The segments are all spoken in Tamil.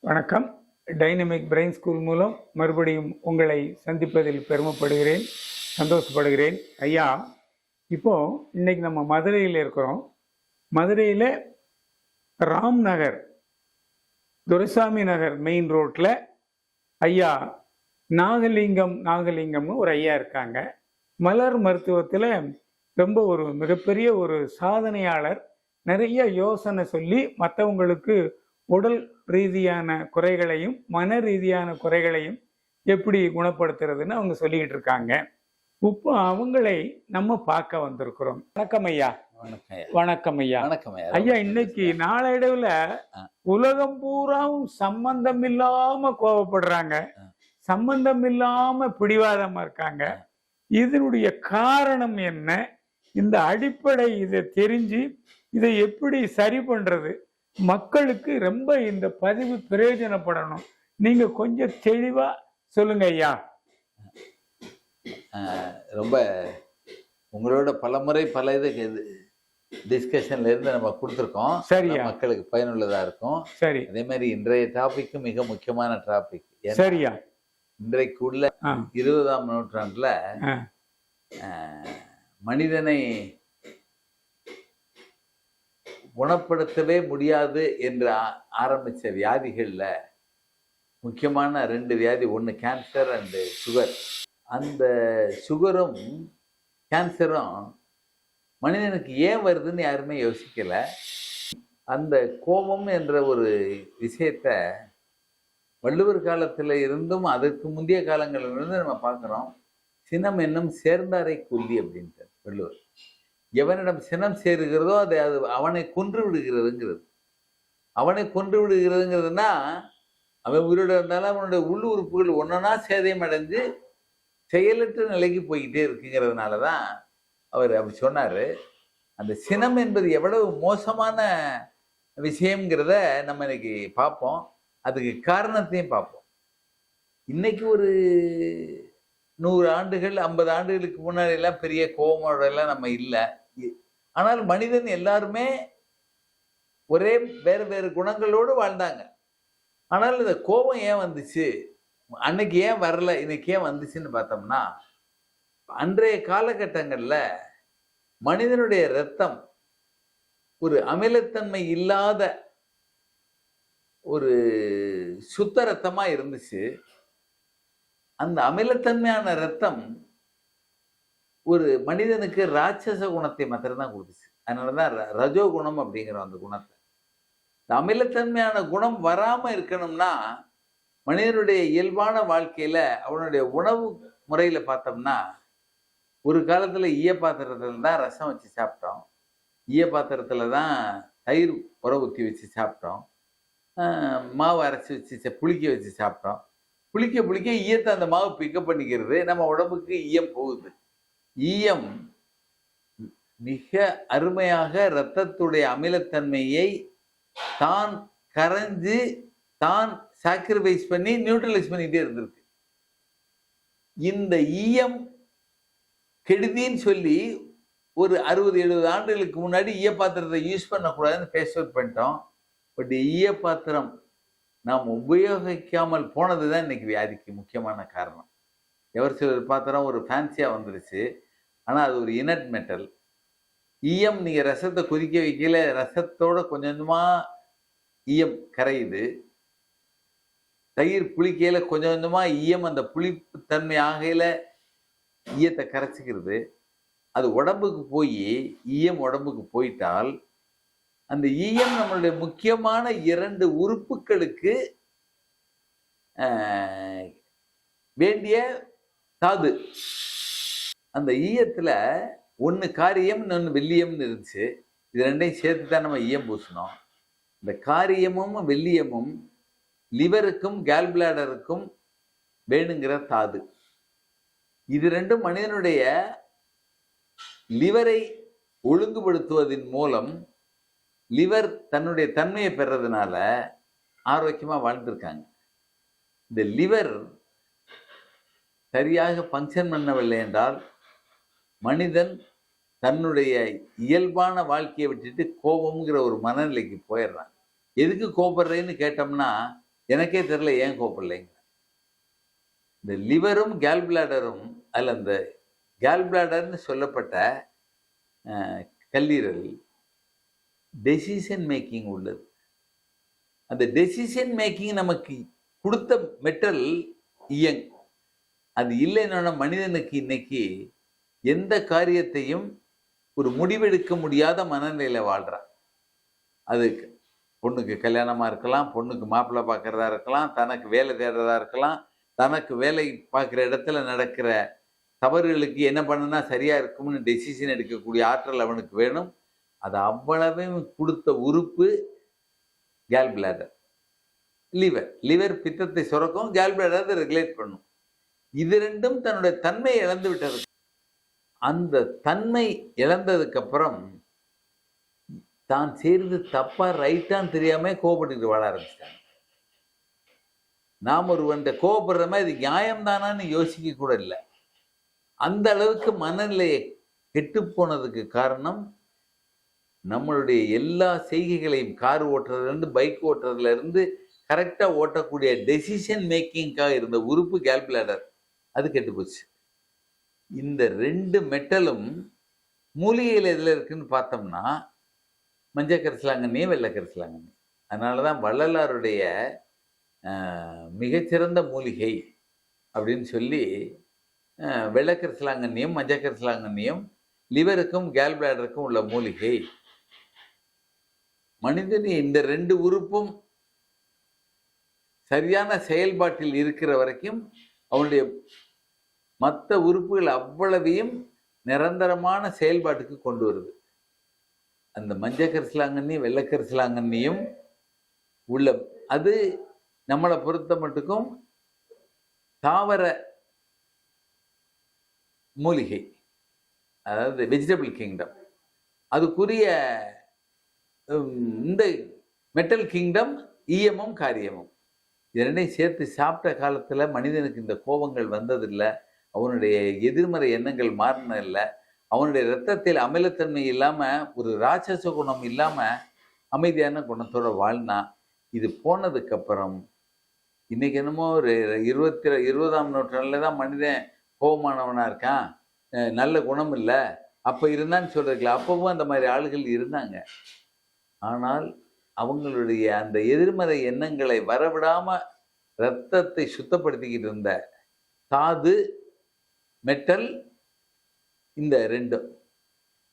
வணக்கம். டைனமிக் பிரெயின் ஸ்கூல் மூலம் மறுபடியும் உங்களை சந்திப்பதில் பெருமைப்படுகிறேன் சந்தோஷப்படுகிறேன். ஐயா இப்போ இன்னைக்கு நம்ம மதுரையில் இருக்கிறோம். மதுரையில் ராம் நகர் துரைசாமி நகர் மெயின் ரோட்டில் ஐயா நாகலிங்கம் நாகலிங்கம்னு ஒரு ஐயா இருக்காங்க. மலர் மருத்துவத்தில் ரொம்ப ஒரு மிகப்பெரிய ஒரு சாதனையாளர். நிறைய யோசனை சொல்லி மற்றவங்களுக்கு உடல் ரீதியான குறைகளையும் மன ரீதியான குறைகளையும் எப்படி குணப்படுத்துறதுன்னு அவங்க சொல்லிக்கிட்டு இருக்காங்க. இப்போ அவங்களை நம்ம பார்க்க வந்திருக்கிறோம். வணக்கம் ஐயா. வணக்கம் ஐயா. வணக்கம் ஐயா. இன்னைக்கு நாளடைவுல. உலகம் பூராவும் சம்பந்தம் இல்லாம கோவப்படுறாங்க. சம்பந்தம் இல்லாம பிடிவாதமா இருக்காங்க. இதனுடைய காரணம் என்ன? இந்த அடிப்படை இதை தெரிஞ்சு இதை எப்படி சரி பண்றது? மக்களுக்கு ரொம்ப இந்த பதிவு பிரயோஜனப்படணும். நீங்க கொஞ்சம் தெளிவா சொல்லுங்க ஐயா. ரொம்ப உங்களோட பலமுறை பல இது டிஸ்கஷன்ல இருந்து நம்ம கொடுத்துருக்கோம். சரியா. மக்களுக்கு பயனுள்ளதா இருக்கும். சரி. அதே மாதிரி இன்றைய டாபிக்கும் மிக முக்கியமான டாபிக் சரியா. இன்றைக்கு உள்ள இருபதாம் நூற்றாண்டுல மனிதனை குணப்படுத்தவே முடியாது என்று ஆரம்பித்த வியாதிகளில் முக்கியமான ரெண்டு வியாதி ஒன்று கேன்சர் அண்டு சுகர் அந்த சுகரும் கேன்சரும் மனிதனுக்கு ஏன் வருதுன்னு யாருமே யோசிக்கலை. அந்த கோபம் என்ற ஒரு விஷயத்த வள்ளுவர் காலத்தில் இருந்தும் அதற்கு முந்தைய காலங்களிலிருந்து நம்ம பார்க்குறோம். சினம் என்னும் சேர்ந்தாரை கொல்லி அப்படின்ட்டு வள்ளுவர். எவனிடம் சினம் சேருகிறதோ அது அது அவனை கொன்று விடுகிறதுங்கிறது. அவனை கொன்று விடுகிறதுங்கிறதுனா அவன் உயிரோட இருந்தாலும் அவனுடைய உள் உறுப்புகள் ஒன்றனா சேதம் அடைஞ்சு செயலற்ற நிலைக்கு போய்கிட்டே இருக்குங்கிறதுனால தான் அவர் அப்படி சொன்னார். அந்த சினம் என்பது எவ்வளவு மோசமான விஷயங்கிறத நம்ம இன்னைக்கு பார்ப்போம். அதுக்கு காரணத்தையும் பார்ப்போம். இன்னைக்கு ஒரு நூறு ஆண்டுகள் ஐம்பது ஆண்டுகளுக்கு முன்னாடியெல்லாம் பெரிய கோபமோடெல்லாம் நம்ம இல்லை. ஆனால் மனிதன் எல்லாருமே ஒரே வேறு வேறு குணங்களோடு வாழ்ந்தாங்க. ஆனால் இந்த கோபம் ஏன் வந்துச்சு? அன்னைக்கு ஏன் வரல? இன்னைக்கு ஏன் வந்துச்சுன்னு பார்த்தோம்னா அன்றைய காலகட்டங்களில் மனிதனுடைய ரத்தம் ஒரு அமிலத்தன்மை இல்லாத ஒரு சுத்த ரத்தமாக இருந்துச்சு. அந்த அமிலத்தன்மையான ரத்தம் ஒரு மனிதனுக்கு ராட்சச குணத்தை மாத்திரம்தான் கொடுத்துச்சு. அதனாலதான் ர- ரஜோ குணம் அப்படிங்கிற அந்த குணத்தை. இந்த அமிலத்தன்மையான குணம் வராமல் இருக்கணும்னா மனிதனுடைய இயல்பான வாழ்க்கையில் அவனுடைய உணவு முறையில் பார்த்தோம்னா ஒரு காலத்தில் ஈய பாத்திரத்தில் தான் ரசம் வச்சு சாப்பிட்டோம். ஈய பாத்திரத்தில் தான் தயிர் உர ஊற்றி வச்சு சாப்பிட்டோம். மாவு அரைச்சி வச்சு ச- புளிக்க வச்சு சாப்பிட்டோம். புளிக்க புளிக்க ஈயத்தை அந்த மாவு பிக்கப் பண்ணிக்கிறது நம்ம உடம்புக்கு ஈயம் போகுது. ஈயம் மிக அருமையாக இரத்தத்துடைய அமிலத்தன்மையை தான் கரைஞ்சு தான் சாக்ரிஃபைஸ் பண்ணி நியூட்ரலைஸ் பண்ணிட்டே இருந்திருக்கு. இந்த ஈயம் கெடுதின்னு சொல்லி ஒரு அறுபது எழுபது ஆண்டுகளுக்கு முன்னாடி ஈய பாத்திரத்தை யூஸ் பண்ணக்கூடாதுன்னு ஃபேஸ் அவுட் பண்ணிட்டோம். பட் ஈய பாத்திரம் நாம் உபயோகிக்காமல் போனது தான் இன்னைக்கு வியாதிக்கு முக்கியமான காரணம். எவர் சிலர் பாத்திரம் ஒரு ஃபேன்சியாக வந்துருச்சு. ஆனால் அது ஒரு இனட் மெட்டல். ஈயம் நீங்கள் ரசத்தை கொதிக்க வைக்கல ரசத்தோட கொஞ்சம் கொஞ்சமாக ஈயம் கரையுது. தயிர் புளிக்கையில் கொஞ்சம் கொஞ்சமாக ஈயம் அந்த புளிப்பு தன்மை ஆகையில் ஈயத்தை கரைச்சிக்கிறது. அது உடம்புக்கு போய் ஈயம் உடம்புக்கு போயிட்டால் அந்த ஈயம் நம்மளுடைய முக்கியமான இரண்டு உறுப்புகளுக்கு வேண்டிய தாது. அந்த ஈயத்தில் ஒன்று காரியம் இன்னொன்று வெள்ளியம்னு இருந்துச்சு. இது ரெண்டையும் சேர்த்து தான் நம்ம ஈயம் பூசணும். இந்த காரியமும் வெள்ளியமும் லிவருக்கும் கேல்பிளாடருக்கும் வேணுங்கிற தாது. இது ரெண்டும் மனிதனுடைய லிவரை ஒழுங்குபடுத்துவதன் மூலம் லிவர் தன்னுடைய தன்மையை பெறதுனால ஆரோக்கியமாக வாழ்ந்துருக்காங்க. இந்த லிவர் சரியாக ஃபங்க்ஷன் பண்ணவில்லை என்றால் மனிதன் தன்னுடைய இயல்பான வாழ்க்கையை விட்டுட்டு கோபம்ங்கிற ஒரு மனநிலைக்கு போயிடுறான். எதுக்கு கோபப்படுறேன்னு கேட்டோம்னா எனக்கே தெரியல ஏன் கோப்பிடலைங்க இந்த லிவரும் கேல்பிளாடரும் அதில் அந்த கேல்பிளாடர்னு சொல்லப்பட்ட கல்லீரல் டெசிஷன் மேக்கிங் உள்ளது. அந்த டெசிஷன் மேக்கிங் நமக்கு கொடுத்த மெட்டல் இயங்கும் அது இல்லைன்னா மனிதனுக்கு இன்னைக்கு எந்த காரியத்தையும் ஒரு முடிவெடுக்க முடியாத மனநிலையில் வாழ்கிறான் அதுக்கு பொண்ணுக்கு கல்யாணமாக இருக்கலாம் பொண்ணுக்கு மாப்பிள்ளை பார்க்குறதா இருக்கலாம் தனக்கு வேலை தேடுறதா இருக்கலாம் தனக்கு வேலை பார்க்குற இடத்துல நடக்கிற தவறுகளுக்கு என்ன பண்ணுனா சரியாக இருக்கும்னு டெசிஷன் எடுக்கக்கூடிய ஆற்றல் அவனுக்கு வேணும். அது அவ்வளவையும் கொடுத்த உறுப்பு கேல் பிளாடர் லிவர் லிவர் பித்தத்தை சுரக்கும் கேல் பிளாடர் அதை ரெகுலேட் பண்ணும். இது ரெண்டும் தன்னுடைய தன்மையை இழந்து விட்டது அந்த தன்மை இழந்ததுக்கப்புறம் தான் செய்யறது தப்பா ரைட்டான்னு தெரியாமல் கோபப்பட்டுக்கிட்டு வாழ ஆரம்பிச்சிட்டாங்க. நாம் ஒருவன் கோபப்படுற மாதிரி இது நியாயம்தானான்னு யோசிக்க கூட இல்லை. அந்த அளவுக்கு மனநிலையை கெட்டு போனதுக்கு காரணம் நம்மளுடைய எல்லா செய்கைகளையும் கார் ஓட்டுறதுலேருந்து பைக் ஓட்டுறதுலேருந்து கரெக்டாக ஓட்டக்கூடிய டெசிஷன் மேக்கிங்காக இருந்த உறுப்பு கேல்குலேட்டர் அது கெட்டு போச்சு. இந்த ரெண்டு மெட்டலும் மூலிகையில் எதில் இருக்குன்னு பார்த்தோம்னா மஞ்சள் கரிசலாங்கண்ணி வெள்ளை கரிசலாங்கண்ணி அதனால தான் வள்ளலாருடைய மிகச்சிறந்த மூலிகை அப்படின்னு சொல்லி வெள்ளக்கரிசலாங்கண்ணியும் மஞ்சள் கரிசலாங்கண்ணியும் லிவருக்கும் கேல் பிளாடருக்கும் உள்ள மூலிகை. மனிதன் இந்த ரெண்டு உறுப்பும் சரியான செயல்பாட்டில் இருக்கிற வரைக்கும் அவனுடைய மற்ற உறுப்புகள் அவ்வளவையும் நிரந்தரமான செயல்பாட்டுக்கு கொண்டு வருது. அந்த மஞ்சள் கரிசலாங்கண்ணி வெள்ளை கரிசலாங்கண்ணியும் உள்ள அது நம்மளை பொறுத்த மட்டுக்கும் தாவர மூலிகை அதாவது வெஜிடபிள் கிங்டம் அதுக்குரிய இந்த மெட்டல் கிங்டம் ஈயமும் காரியமும். இரண்டையும் சேர்த்து சாப்பிட்ட காலத்தில் மனிதனுக்கு இந்த கோபங்கள் வந்ததில்லை. அவனுடைய எதிர்மறை எண்ணங்கள் மாறினதில்லை அவனுடைய ரத்தத்தில் அமிலத்தன்மை இல்லாமல் ஒரு ராட்சச குணம் இல்லாம அமைதியான குணத்தோட வாழ்னா இது போனதுக்கப்புறம் இன்னைக்கு என்னமோ ஒரு இருபத்தி இருபதாம் நூற்றாண்டுல தான் மனிதன் கோபமானவனா இருக்கான். நல்ல குணம் இல்லை. அப்போ இருந்தான்னு சொல்றதுல அப்போவும் அந்த மாதிரி ஆளுகள் இருந்தாங்க. ஆனால் அவங்களுடைய அந்த எதிர்மறை எண்ணங்களை வரவிடாமல் ரத்தத்தை சுத்தப்படுத்திக்கிட்டு இருந்த தாது மெட்டல் இந்த ரெண்டும்.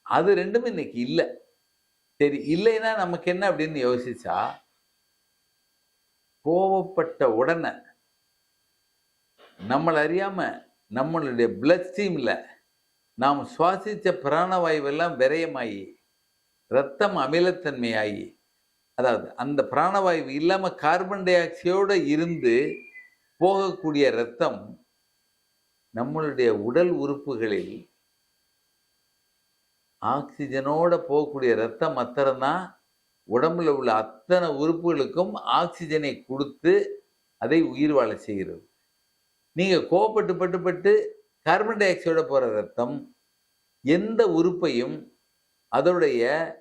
அது ரெண்டும் இன்னைக்கு இல்லை. சரி இல்லைன்னா நமக்கு என்ன அப்படின்னு யோசிச்சா கோவப்பட்ட உடனே நம்மளை அறியாம நம்மளுடைய பிளட் ஸ்ட்ரீம்ல நாம் சுவாசித்த பிராணவாயுவெல்லாம் விரயமாயி ரத்தம் அமிலத்தன்மையாகி அதாவது அந்த பிராணவாயு இல்லாமல் கார்பன் டை ஆக்சைடோடு இருந்து போகக்கூடிய ரத்தம் நம்மளுடைய உடல் உறுப்புகளில் ஆக்சிஜனோட போகக்கூடிய ரத்தம் மாத்திரம்தான் உடம்புல உள்ள அத்தனை உறுப்புகளுக்கும் ஆக்சிஜனை கொடுத்து அதை உயிர் வாழ செய்கிறது. நீங்கள் கோபப்பட்டு பட்டு பட்டு கார்பன் டை ஆக்சைடோட போகிற ரத்தம் எந்த உறுப்பையும் அதோடைய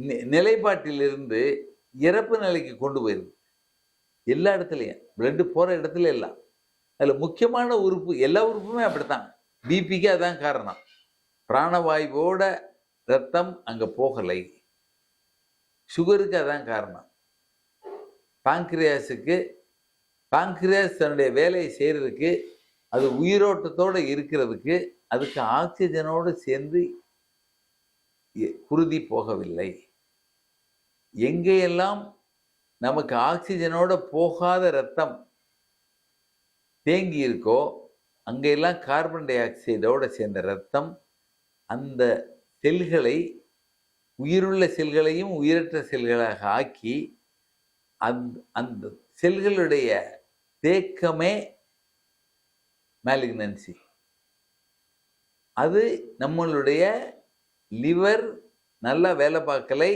நி- நிலைப்பாட்டிலிருந்து இறப்பு நிலைக்கு கொண்டு போயிருது. எல்லா இடத்துலையும் பிளட்டு போகிற இடத்துல எல்லாம். அதில் முக்கியமான உறுப்பு எல்லா உறுப்புமே அப்படித்தான். பிபிக்கு அதான் காரணம். பிராணவாயுவோட ரத்தம் அங்கே போகலை. சுகருக்கு அதான் காரணம். பாங்கிரியாஸுக்கு பாங்கிரியாஸ் தன்னுடைய வேலையை செய்கிறதுக்கு அது உயிரோட்டத்தோட இருக்கிறதுக்கு அதுக்கு ஆக்சிஜனோடு சேர்ந்து குருதி போகவில்லை. எங்கேயெல்லாம் நமக்கு ஆக்சிஜனோட போகாத ரத்தம் தேங்கி இருக்கோ அங்கெல்லாம் கார்பன் டை ஆக்சைடோடு சேர்ந்த ரத்தம் அந்த செல்களை உயிருள்ள செல்களையும் உயிரற்ற செல்களாக ஆக்கி அந் அந்த செல்களுடைய தேக்கமே மேலிக்னன்சி அது நம்மளுடைய லிவர் நல்லா வேலை பார்க்கலை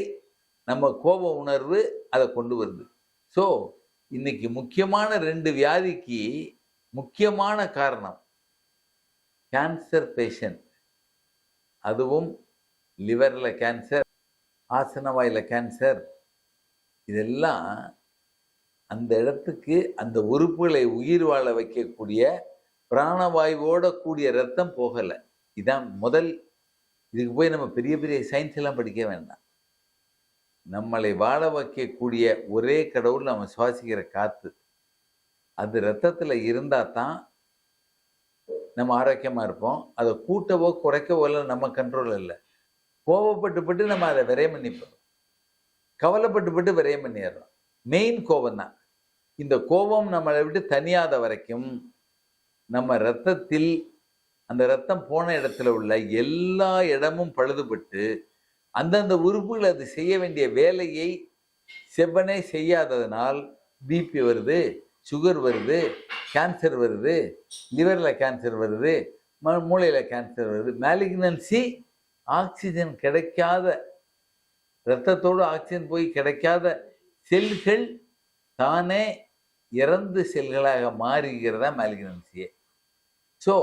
நம்ம கோப உணர்வு அதை கொண்டு வருது. ஸோ இன்னைக்கு முக்கியமான ரெண்டு வியாதிக்கு முக்கியமான காரணம் கேன்சர் பேஷண்ட் அதுவும் லிவரில் கேன்சர் ஆசனவாயில் கேன்சர் இதெல்லாம் அந்த இடத்துக்கு அந்த உறுப்புகளை உயிர் வாழ வைக்கக்கூடிய பிராணவாயுவோட கூடிய ரத்தம் போகலை. இதான் முதல் இதுக்கு போய் நம்ம பெரிய பெரிய சயின்ஸ் எல்லாம் படிக்க வேண்டாம். நம்மளை வாழ வைக்கக்கூடிய ஒரே கடவுள் நம்ம சுவாசிக்கிற காற்று அது ரத்தத்தில் இருந்தால் தான் நம்ம ஆரோக்கியமாக இருப்போம். அதை கூட்டவோ குறைக்கவோ இல்லை நம்ம கண்ட்ரோல் இல்லை. கோவப்பட்டு பட்டு நம்ம அதை விரையம் பண்ணிப்போம் கவலைப்பட்டு பட்டு விரையம் பண்ணிடுறோம் மெயின் கோபம் தான். இந்த கோபம் நம்மளை விட்டு தனியாத வரைக்கும் நம்ம ரத்தத்தில் அந்த ரத்தம் போன இடத்துல உள்ள எல்லா இடமும் பழுதுபட்டு அந்தந்த உறுப்புகள் அது செய்ய வேண்டிய வேலையை செவ்வனே செய்யாததனால் பிபி வருது. சுகர் வருது கேன்சர் வருது லிவரில் கேன்சர் வருது ம- மூளையில் கேன்சர் வருது. மேலிக்னன்சி ஆக்சிஜன் கிடைக்காத இரத்தத்தோடு ஆக்சிஜன் போய் கிடைக்காத செல்கள் தானே இறந்து செல்களாக மாறுகிறதா மேலிக்னன்சியே ஸோ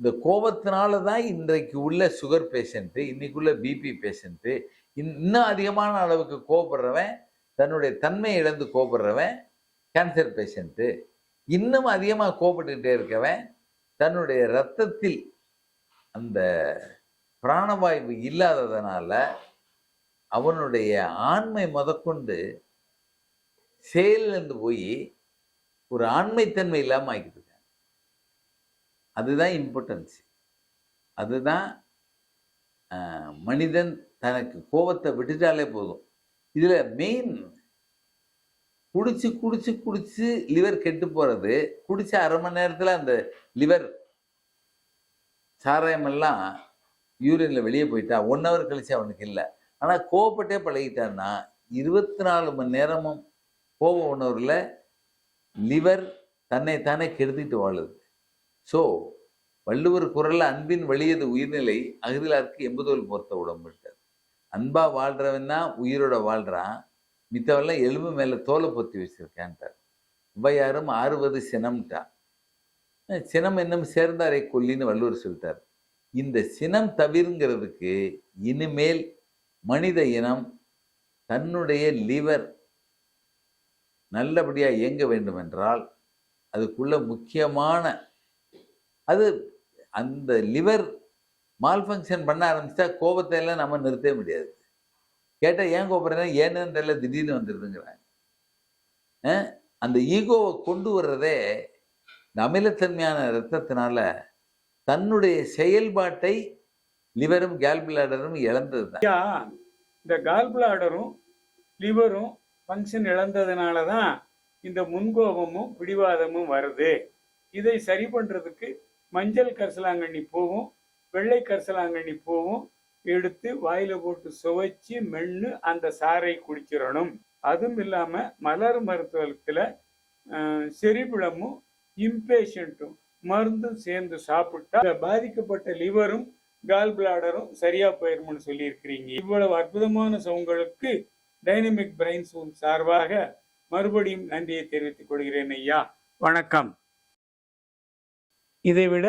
இந்த கோபத்தினால தான் இன்றைக்கு உள்ள சுகர் பேஷண்ட்டு இன்னைக்குள்ள பிபி பேஷண்ட்டு இன்னும் அதிகமான அளவுக்கு கோபப்படுறவன் தன்னுடைய தன்மை இழந்து கோபப்படுறவன் கேன்சர் பேஷண்ட்டு இன்னும் அதிகமாக கோபப்பட்டுக்கிட்டே இருக்கவன் தன்னுடைய ரத்தத்தில் அந்த பிராணவாயு இல்லாததுனால அவனுடைய ஆண்மை முதற்கொண்டு செயலிழந்து போய் ஒரு ஆண்மைத்தன்மை இல்லாமல் ஆக்கிட்டு இருக்காங்க அதுதான் இம்பார்ட்டன்ஸ் அதுதான் மனிதன் தனக்கு கோபத்தை விட்டுட்டாலே போதும். இதில் மெயின் குடிச்சு குடிச்சு குடிச்சு லிவர் கெட்டு போகிறது குடிச்ச அரை மணி நேரத்தில் அந்த லிவர் சாராயமெல்லாம் யூரியனில் வெளியே போயிட்டா ஒன் ஹவர் கழிச்சு அவனுக்கு இல்லை. ஆனால் கோவப்பட்டே பழகிட்டான்னா இருபத்தி நாலு மணி நேரமும் கோப உணர்வில் லிவர் தன்னைத்தானே கெடுத்துட்டு வாழுது. ஸோ வள்ளுவர் குரல்ல அன்பின் வழியது உயிர்நிலை அகதிலாருக்கு எம்புதோல் பொறுத்த உடம்புட்டார் அன்பா வாழ்றவன் தான் உயிரோட வாழ்றான். மித்தவெல்லாம் எலும்பு மேலே தோலை பொத்தி வச்சுருக்கேன்ட்டார். ஔவையாரும் அறுபது சினம்ட்டான் சினம் என்னும் சேர்ந்தாரை கொல்லின்னு வள்ளுவர் சொல்லிட்டார். இந்த சினம் தவிர்ங்கிறதுக்கு இனிமேல் மனித இனம் தன்னுடைய லிவர் நல்லபடியாக இயங்க வேண்டும் என்றால் அதுக்குள்ள முக்கியமான அது அந்த லிவர் மால் ஃபங்க்ஷன் பண்ண ஆரம்பிச்சா கோபத்தை எல்லாம் நம்ம நிறுத்தவே முடியாது. கேட்டால் ஏன் கோபுறேன் ஏன்னு தெரியல திடீர்னு வந்துடுதுங்கிறாங்க அந்த ஈகோவை கொண்டு வர்றதே இந்த அமிலத்தன்மையான ரத்தத்தினால தன்னுடைய செயல்பாட்டை லிவரும் கேல்பிளாடரும் இழந்தது தான் இந்த கால்பிளாடரும் லிவரும் ஃபங்க்ஷன் இழந்ததுனால தான் இந்த முன்கோபமும் பிடிவாதமும் வருது. இதை சரி பண்றதுக்கு மஞ்சள் கரிசலாங்கண்ணி பூவும் வெள்ளை கரிசலாங்கண்ணி பூவும் எடுத்து வாயில போட்டு சுவைச்சு மென்னு அந்த சாறை குடிச்சிடணும் அதுவும் இல்லாம மலர் மருத்துவத்துல செரிபிளமும் இம்பேஷண்ட்டும் மருந்தும் சேர்ந்து சாப்பிட்டா பாதிக்கப்பட்ட லிவரும் கால் பிளாடரும் சரியா போயிருமுன்னு சொல்லியிருக்கிறீங்க. இவ்வளவு அற்புதமான சவுங்களுக்கு டைனமிக் பிரைன்ஸ் சூன் சார்பாக மறுபடியும் நன்றியை தெரிவித்துக் கொள்கிறேன் ஐயா. வணக்கம். இதைவிட